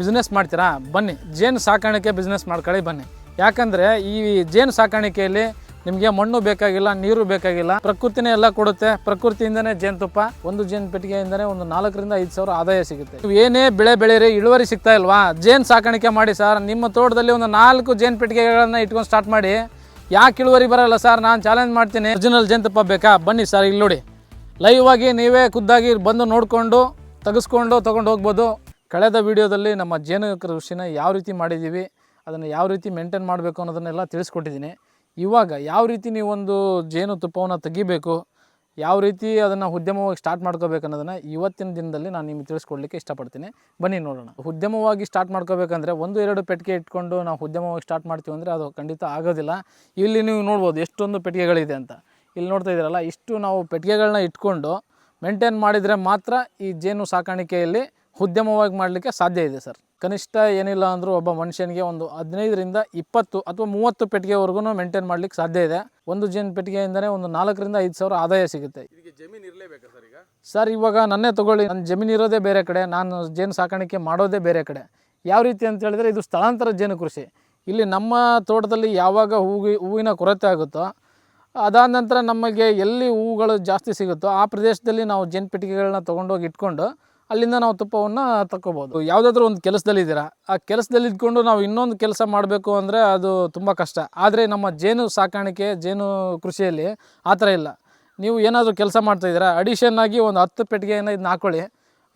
Business ಮಾಡ್ತೀರಾ? ಬನ್ನಿ. ಜೇನು ಸಾಕಾಣಿಕೆ ಬಿಸ್ನೆಸ್ ಮಾಡ್ಕೊಳ್ಳಿ, ಬನ್ನಿ. ಯಾಕಂದರೆ ಈ ಜೇನು ಸಾಕಾಣಿಕೆಯಲ್ಲಿ ನಿಮಗೆ ಮಣ್ಣು ಬೇಕಾಗಿಲ್ಲ, ನೀರು ಬೇಕಾಗಿಲ್ಲ, ಪ್ರಕೃತಿನೇ ಎಲ್ಲ ಕೊಡುತ್ತೆ. ಪ್ರಕೃತಿಯಿಂದನೇ ಜೇನುತುಪ್ಪ ಒಂದು ಜೇನು ಪೆಟ್ಟಿಗೆಯಿಂದನೇ ಒಂದು ನಾಲ್ಕರಿಂದ ಐದು ಸಾವಿರ ಆದಾಯ ಸಿಗುತ್ತೆ. ನೀವು ಏನೇ ಬೆಳೆ ಬೆಳೀರಿ ಇಳುವರಿ ಸಿಗ್ತಾ ಇಲ್ವಾ? ಜೇನು ಸಾಕಾಣಿಕೆ ಮಾಡಿ ಸರ್, ನಿಮ್ಮ ತೋಟದಲ್ಲಿ ಒಂದು ನಾಲ್ಕು ಜೇನು ಪೆಟ್ಟಿಗೆಗಳನ್ನು ಇಟ್ಕೊಂಡು ಸ್ಟಾರ್ಟ್ ಮಾಡಿ, ಯಾಕೆ ಇಳುವರಿ ಬರಲ್ಲ ಸರ್? ನಾನು ಚಾಲೆಂಜ್ ಮಾಡ್ತೀನಿ. ಒರಿಜಿನಲ್ ಜೇನುತುಪ್ಪ ಬೇಕಾ? ಬನ್ನಿ ಸರ್, ಇಲ್ಲಿ ನೋಡಿ. ಲೈವ್ ಆಗಿ ನೀವೇ ಖುದ್ದಾಗಿ ಬಂದು ನೋಡಿಕೊಂಡು, ತೆಗೆಸ್ಕೊಂಡು ತೊಗೊಂಡು ಹೋಗ್ಬೋದು. ಕಳೆದ ವಿಡಿಯೋದಲ್ಲಿ ನಮ್ಮ ಜೇನು ಕೃಷಿನ ಯಾವ ರೀತಿ ಮಾಡಿದ್ದೀವಿ, ಅದನ್ನು ಯಾವ ರೀತಿ ಮೇಂಟೈನ್ ಮಾಡಬೇಕು ಅನ್ನೋದನ್ನೆಲ್ಲ ತಿಳಿಸ್ಕೊಟ್ಟಿದ್ದೀನಿ. ಇವಾಗ ಯಾವ ರೀತಿ ನೀವೊಂದು ಜೇನು ತುಪ್ಪವನ್ನು ತೆಗಿಬೇಕು, ಯಾವ ರೀತಿ ಅದನ್ನು ಉದ್ಯಮವಾಗಿ ಸ್ಟಾರ್ಟ್ ಮಾಡ್ಕೋಬೇಕು ಅನ್ನೋದನ್ನು ಇವತ್ತಿನ ದಿನದಲ್ಲಿ ನಾನು ನಿಮಗೆ ತಿಳಿಸ್ಕೊಡ್ಲಿಕ್ಕೆ ಇಷ್ಟಪಡ್ತೀನಿ. ಬನ್ನಿ ನೋಡೋಣ. ಉದ್ಯಮವಾಗಿ ಸ್ಟಾರ್ಟ್ ಮಾಡ್ಕೋಬೇಕಂದ್ರೆ ಒಂದು, ಎರಡು ಪೆಟ್ಟಿಗೆ ಇಟ್ಕೊಂಡು ನಾವು ಉದ್ಯಮವಾಗಿ ಸ್ಟಾರ್ಟ್ ಮಾಡ್ತೀವಿ ಅಂದರೆ ಅದು ಖಂಡಿತ ಆಗೋದಿಲ್ಲ. ಇಲ್ಲಿ ನೀವು ನೋಡ್ಬೋದು ಎಷ್ಟೊಂದು ಪೆಟ್ಟಿಗೆಗಳಿದೆ ಅಂತ. ಇಲ್ಲಿ ನೋಡ್ತಾ ಇದ್ದೀರಲ್ಲ, ಇಷ್ಟು ನಾವು ಪೆಟ್ಟಿಗೆಗಳನ್ನ ಇಟ್ಕೊಂಡು ಮೇಂಟೈನ್ ಮಾಡಿದರೆ ಮಾತ್ರ ಈ ಜೇನು ಸಾಕಾಣಿಕೆಯಲ್ಲಿ ಉದ್ಯಮವಾಗಿ ಮಾಡಲಿಕ್ಕೆ ಸಾಧ್ಯ ಇದೆ ಸರ್. ಕನಿಷ್ಠ ಏನಿಲ್ಲ ಅಂದರೂ ಒಬ್ಬ ಮನುಷ್ಯನಿಗೆ ಒಂದು ಹದಿನೈದರಿಂದ ಇಪ್ಪತ್ತು ಅಥವಾ ಮೂವತ್ತು ಪೆಟ್ಟಿಗೆವರೆಗೂ ಮೇಂಟೈನ್ ಮಾಡ್ಲಿಕ್ಕೆ ಸಾಧ್ಯ ಇದೆ. ಒಂದು ಜೇನು ಪೆಟ್ಟಿಗೆಯಿಂದನೇ ಒಂದು ನಾಲ್ಕರಿಂದ ಐದು ಸಾವಿರ ಆದಾಯ ಸಿಗುತ್ತೆ. ಇದಕ್ಕೆ ಜಮೀನು ಇರಲೇಬೇಕಾ ಸರ್ ಈಗ? ಸರ್ ಇವಾಗ ನನ್ನೇ ತಗೊಳ್ಳಿ. ನನ್ನ ಜಮೀನು ಇರೋದೇ ಬೇರೆ ಕಡೆ. ನಾನು ಜೇನು ಸಾಕಾಣಿಕೆ ಮಾಡೋದೇ ಬೇರೆ ಕಡೆ. ಯಾವ ರೀತಿ ಅಂತ ಹೇಳಿದ್ರೆ ಇದು ಸ್ಥಳಾಂತರ ಜೇನು ಕೃಷಿ. ಇಲ್ಲಿ ನಮ್ಮ ತೋಟದಲ್ಲಿ ಯಾವಾಗ ಹೂವಿ ಹೂವಿನ ಕೊರತೆ ಆಗುತ್ತೋ ಅದಾದ ನಂತರ ನಮಗೆ ಎಲ್ಲಿ ಹೂವುಗಳು ಜಾಸ್ತಿ ಸಿಗುತ್ತೋ ಆ ಪ್ರದೇಶದಲ್ಲಿ ನಾವು ಜೇನು ಪೆಟ್ಟಿಗೆಗಳನ್ನ ತೊಗೊಂಡೋಗಿ ಇಟ್ಕೊಂಡು ಅಲ್ಲಿಂದ ನಾವು ತುಪ್ಪವನ್ನು ತಗೋಬೋದು ಯಾವುದಾದ್ರೂ ಒಂದು ಕೆಲಸದಲ್ಲಿದ್ದೀರಾ ಆ ಕೆಲಸದಲ್ಲಿ ಇದ್ಕೊಂಡು ನಾವು ಇನ್ನೊಂದು ಕೆಲಸ ಮಾಡಬೇಕು ಅಂದರೆ ಅದು ತುಂಬ ಕಷ್ಟ. ಆದರೆ ನಮ್ಮ ಜೇನು ಸಾಕಾಣಿಕೆ, ಜೇನು ಕೃಷಿಯಲ್ಲಿ ಆ ಥರ ಇಲ್ಲ. ನೀವು ಏನಾದರೂ ಕೆಲಸ ಮಾಡ್ತಾಯಿದ್ದೀರಾ ಅಡಿಷನ್ ಆಗಿ ಒಂದು ಹತ್ತು ಪೆಟ್ಟಿಗೆಯನ್ನು ಇದನ್ನ ಹಾಕೊಳ್ಳಿ.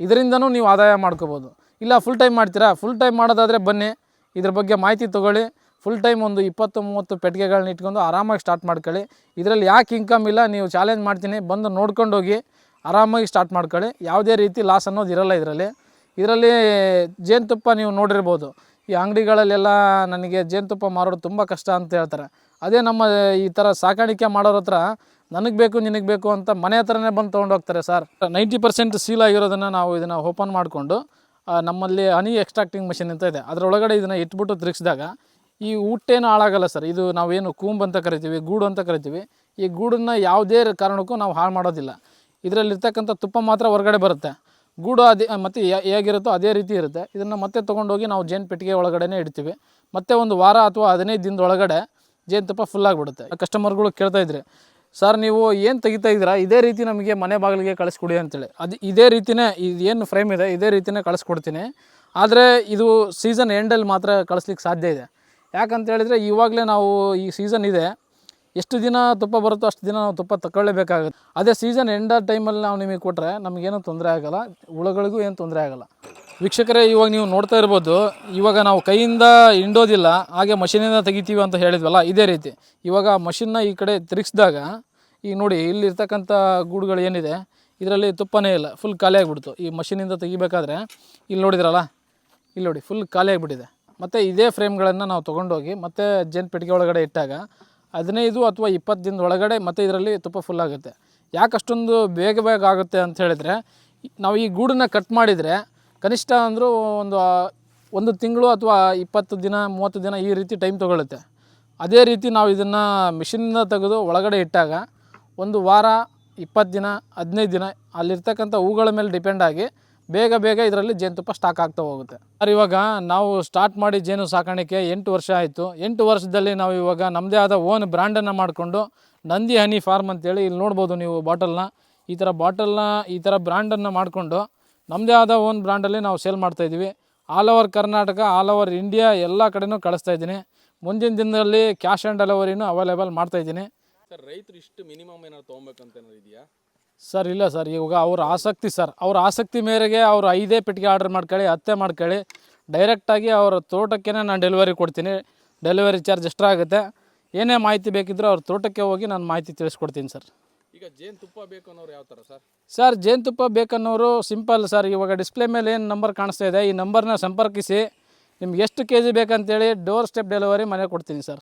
ಇದರಿಂದನೂ ನೀವು ಆದಾಯ ಮಾಡ್ಕೋಬೋದು. ಇಲ್ಲ ಫುಲ್ ಟೈಮ್ ಮಾಡ್ತೀರಾ? ಫುಲ್ ಟೈಮ್ ಮಾಡೋದಾದರೆ ಬನ್ನಿ. ಇದ್ರ ಬಗ್ಗೆ ಮಾಹಿತಿ ತೊಗೊಳ್ಳಿ. ಫುಲ್ ಟೈಮ್ ಒಂದು ಇಪ್ಪತ್ತು, ಮೂವತ್ತು ಪೆಟ್ಟಿಗೆಗಳನ್ನ ಇಟ್ಕೊಂಡು ಆರಾಮಾಗಿ ಸ್ಟಾರ್ಟ್ ಮಾಡ್ಕೊಳ್ಳಿ. ಇದರಲ್ಲಿ ಯಾಕೆ ಇನ್ಕಮ್ ಇಲ್ಲ? ನೀವು ಚಾಲೆಂಜ್ ಮಾಡ್ತೀನಿ. ಬಂದು ನೋಡ್ಕೊಂಡು ಹೋಗಿ ಆರಾಮಾಗಿ ಸ್ಟಾರ್ಟ್ ಮಾಡ್ಕೊಳ್ಳಿ. ಯಾವುದೇ ರೀತಿ ಲಾಸ್ ಅನ್ನೋದು ಇರಲ್ಲ ಇದರಲ್ಲಿ. ಇದರಲ್ಲಿ ಜೇನುತುಪ್ಪ ನೀವು ನೋಡಿರ್ಬೋದು. ಈ ಅಂಗಡಿಗಳಲ್ಲೆಲ್ಲ ನನಗೆ ಜೇನುತುಪ್ಪ ಮಾರೋದು ತುಂಬ ಕಷ್ಟ ಅಂತ ಹೇಳ್ತಾರೆ. ಅದೇ ನಮ್ಮ ಈ ಥರ ಸಾಕಾಣಿಕೆ ಮಾಡೋರ ಹತ್ರ ನನಗೆ ಬೇಕು, ನಿನಗೆ ಬೇಕು ಅಂತ ಮನೆ ಹತ್ರನೇ ಬಂದು ತೊಗೊಂಡು ಹೋಗ್ತಾರೆ ಸರ್. ನೈಂಟಿ ಪರ್ಸೆಂಟ್ ಸೀಲ್ ಆಗಿರೋದನ್ನು ನಾವು ಇದನ್ನು ಓಪನ್ ಮಾಡಿಕೊಂಡು ನಮ್ಮಲ್ಲಿ ಹನಿ ಎಕ್ಸ್ಟ್ರಾಕ್ಟಿಂಗ್ ಮಷಿನ್ ಅಂತ ಇದೆ. ಅದರೊಳಗಡೆ ಇದನ್ನು ಇಟ್ಬಿಟ್ಟು ತಿರುಗಿಸಿದಾಗ ಈ ಊಟೇನು ಹಾಳಾಗಲ್ಲ ಸರ್. ಇದು ನಾವೇನು ಕೂಂಬ್ ಅಂತ ಕರಿತೀವಿ, ಗೂಡು ಅಂತ ಕರಿತೀವಿ. ಈ ಗೂಡನ್ನು ಯಾವುದೇ ಕಾರಣಕ್ಕೂ ನಾವು ಹಾಳು ಮಾಡೋದಿಲ್ಲ. ಇದರಲ್ಲಿರ್ತಕ್ಕಂಥ ತುಪ್ಪ ಮಾತ್ರ ಹೊರಗಡೆ ಬರುತ್ತೆ. ಗೂಡು ಅದೇ ಮತ್ತು ಹೇಗಿರುತ್ತೋ ಅದೇ ರೀತಿ ಇರುತ್ತೆ. ಇದನ್ನು ಮತ್ತೆ ತೊಗೊಂಡೋಗಿ ನಾವು ಜೇನು ಪೆಟ್ಟಿಗೆ ಒಳಗಡೆ ಇಡ್ತೀವಿ. ಮತ್ತೆ ಒಂದು ವಾರ ಅಥವಾ ಹದಿನೈದು ದಿನದ ಒಳಗಡೆ ಜೇನುತುಪ್ಪ ಫುಲ್ ಆಗಿಬಿಡುತ್ತೆ. ಕಸ್ಟಮರ್ಗಳು ಕೇಳ್ತಾ ಇದ್ರಿ, ಸರ್, ನೀವು ಏನು ತೆಗಿತಾ ಇದ್ದೀರಾ? ಇದೇ ರೀತಿ ನಮಗೆ ಮನೆ ಬಾಗಿಲಿಗೆ ಕಳಿಸ್ಕೊಡಿ ಅಂತೇಳಿ. ಅದು ಇದೇ ರೀತಿನೇ ಇದು ಏನು ಫ್ರೇಮ್ ಇದೆ, ಇದೇ ರೀತಿನೇ ಕಳಿಸ್ಕೊಡ್ತೀನಿ. ಆದರೆ ಇದು ಸೀಸನ್ ಎಂಡಲ್ಲಿ ಮಾತ್ರ ಕಳಿಸ್ಲಿಕ್ಕೆ ಸಾಧ್ಯ ಇದೆ. ಯಾಕಂತ ಹೇಳಿದರೆ ಇವಾಗಲೇ ನಾವು ಈ ಸೀಸನ್ ಇದೆ. ಎಷ್ಟು ದಿನ ತುಪ್ಪ ಬರುತ್ತೋ ಅಷ್ಟು ದಿನ ನಾವು ತುಪ್ಪ ತಗೊಳ್ಳೇಬೇಕಾಗುತ್ತೆ ಅದೇ ಸೀಸನ್ ಎಂಡ ಟೈಮಲ್ಲಿ ನಾವು ನಿಮಗೆ ಕೊಟ್ಟರೆ ನಮಗೇನು ತೊಂದರೆ ಆಗೋಲ್ಲ, ಹುಳುಗಳಿಗೂ ಏನು ತೊಂದರೆ ಆಗೋಲ್ಲ. ವೀಕ್ಷಕರೇ, ಇವಾಗ ನೀವು ನೋಡ್ತಾ ಇರ್ಬೋದು, ಇವಾಗ ನಾವು ಕೈಯಿಂದ ಹಿಂಡೋದಿಲ್ಲ, ಹಾಗೆ ಮಷೀನಿಂದ ತೆಗಿತೀವಿ ಅಂತ ಹೇಳಿದ್ವಲ್ಲ, ಇದೇ ರೀತಿ. ಇವಾಗ ಮಷಿನ್ನ ಈ ಕಡೆ ತಿರುಗಿಸಿದಾಗ, ಈಗ ನೋಡಿ ಇಲ್ಲಿರ್ತಕ್ಕಂಥ ಗೂಡುಗಳು ಏನಿದೆ, ಇದರಲ್ಲಿ ತುಪ್ಪನೇ ಇಲ್ಲ ಫುಲ್ ಖಾಲಿ ಆಗಿಬಿಡ್ತು. ಈ ಮಷೀನಿಂದ ತೆಗಿಬೇಕಾದ್ರೆ, ಇಲ್ಲಿ ನೋಡಿದ್ರಲ್ಲ, ಇಲ್ಲಿ ನೋಡಿ ಫುಲ್ ಖಾಲಿ ಆಗಿಬಿಟ್ಟಿದೆ. ಮತ್ತು ಇದೇ ಫ್ರೇಮ್ಗಳನ್ನು ನಾವು ತೊಗೊಂಡೋಗಿ, ಮತ್ತು ಜೇನು ಪೆಟ್ಟಿಗೆ ಒಳಗಡೆ ಇಟ್ಟಾಗ ಹದಿನೈದು ಅಥವಾ ಇಪ್ಪತ್ತು ದಿನದ ಒಳಗಡೆ ಮತ್ತೆ ಇದರಲ್ಲಿ ತುಪ್ಪ ಫುಲ್ ಆಗುತ್ತೆ. ಯಾಕೆ ಅಷ್ಟೊಂದು ಬೇಗ ಬೇಗ ಆಗುತ್ತೆ ಅಂತ ಹೇಳಿದರೆ, ನಾವು ಈ ಗೂಡನ್ನ ಕಟ್ ಮಾಡಿದರೆ ಕನಿಷ್ಠ ಅಂದರೂ ಒಂದು ಒಂದು ತಿಂಗಳು ಅಥವಾ ಇಪ್ಪತ್ತು ದಿನ, ಮೂವತ್ತು ದಿನ ಈ ರೀತಿ ಟೈಮ್ ತೊಗೊಳುತ್ತೆ. ಅದೇ ರೀತಿ ನಾವು ಇದನ್ನು ಮಿಷಿನಿಂದ ತೆಗೆದು ಒಳಗಡೆ ಇಟ್ಟಾಗ ಒಂದು ವಾರ, ಇಪ್ಪತ್ತು ದಿನ, ಹದಿನೈದು ದಿನ ಅಲ್ಲಿರ್ತಕ್ಕಂಥ ಹೂಗಳ ಮೇಲೆ ಡಿಪೆಂಡ್ ಆಗಿ ಬೇಗ ಬೇಗ ಇದರಲ್ಲಿ ಜೇನುತುಪ್ಪ ಸ್ಟಾಕ್ ಆಗ್ತಾ ಹೋಗುತ್ತೆ. ಸರ್, ಇವಾಗ ನಾವು ಸ್ಟಾರ್ಟ್ ಮಾಡಿ ಜೇನು ಸಾಕಾಣಿಕೆ ಎಂಟು ವರ್ಷ ಆಯಿತು. ಎಂಟು ವರ್ಷದಲ್ಲಿ ನಾವು ಇವಾಗ ನಮ್ಮದೇ ಆದ ಓನ್ ಬ್ರ್ಯಾಂಡನ್ನು ಮಾಡಿಕೊಂಡು ನಂದಿ ಹನಿ ಫಾರ್ಮ್ ಅಂತೇಳಿ ಇಲ್ಲಿ ನೋಡ್ಬೋದು ನೀವು ಬಾಟಲ್ನ ಈ ಥರ ಬಾಟಲ್ನ ಈ ಥರ ಬ್ರ್ಯಾಂಡನ್ನು ಮಾಡಿಕೊಂಡು ನಮ್ಮದೇ ಆದ ಓನ್ ಬ್ರ್ಯಾಂಡಲ್ಲಿ ನಾವು ಸೇಲ್ ಮಾಡ್ತಾಯಿದ್ದೀವಿ all over Karnataka all over India ಎಲ್ಲ ಕಡೆನೂ ಕಳಿಸ್ತಾ ಇದ್ದೀನಿ. ಮುಂದಿನ ದಿನದಲ್ಲಿ ಕ್ಯಾಶ್ ಆ್ಯಂಡ್ ಡೆಲಿವರಿನೂ ಅವೈಲೇಬಲ್ ಮಾಡ್ತಾಯಿದ್ದೀನಿ ಸರ್, ರೈತರು ಇಷ್ಟು ಮಿನಿಮಮ್ ಏನಾದ್ರು ತೊಗೊಬೇಕಂತ ಏನಾದ್ರು ಇದೆಯಾ? ಸರ್ ಇಲ್ಲ ಸರ್. ಇವಾಗ ಅವ್ರ ಆಸಕ್ತಿ ಸರ್. ಅವ್ರ ಆಸಕ್ತಿ ಮೇರೆಗೆ ಅವ್ರು ಐದೇ ಪೆಟ್ಟಿಗೆ ಆರ್ಡರ್ ಮಾಡ್ಕೊಳ್ಳಿ ಹತ್ತೆ ಮಾಡ್ಕೊಳ್ಳಿ. ಡೈರೆಕ್ಟಾಗಿ ಅವ್ರ ತೋಟಕ್ಕೆ ನಾನು ಡೆಲಿವರಿ ಕೊಡ್ತೀನಿ. ಡೆಲಿವರಿ ಚಾರ್ಜ್ ಎಷ್ಟಾಗುತ್ತೆ ಏನೇ ಮಾಹಿತಿ ಬೇಕಿದ್ರೂ ಅವ್ರ ತೋಟಕ್ಕೆ ಹೋಗಿ ನಾನು ಮಾಹಿತಿ ತಿಳಿಸ್ಕೊಡ್ತೀನಿ ಸರ್. ಈಗ ಜೇನುತುಪ್ಪ ಬೇಕು ಅನ್ನೋರು ಯಾವ ಥರ ಸರ್? ಸರ್ ಜೇನುತುಪ್ಪ ಬೇಕನ್ನೋರು ಸಿಂಪಲ್ ಸರ್. ಇವಾಗ ಡಿಸ್ಪ್ಲೇ ಮೇಲೆ ಏನು ನಂಬರ್ ಕಾಣಿಸ್ತಾ ಇದೆ ಈ ನಂಬರ್ನ ಸಂಪರ್ಕಿಸಿ. ನಿಮ್ಗೆ ಎಷ್ಟು ಕೆ ಜಿ ಬೇಕಂತೇಳಿ ಡೋರ್ ಸ್ಟೆಪ್ ಡೆಲಿವರಿ ಮನೆ ಕೊಡ್ತೀನಿ ಸರ್.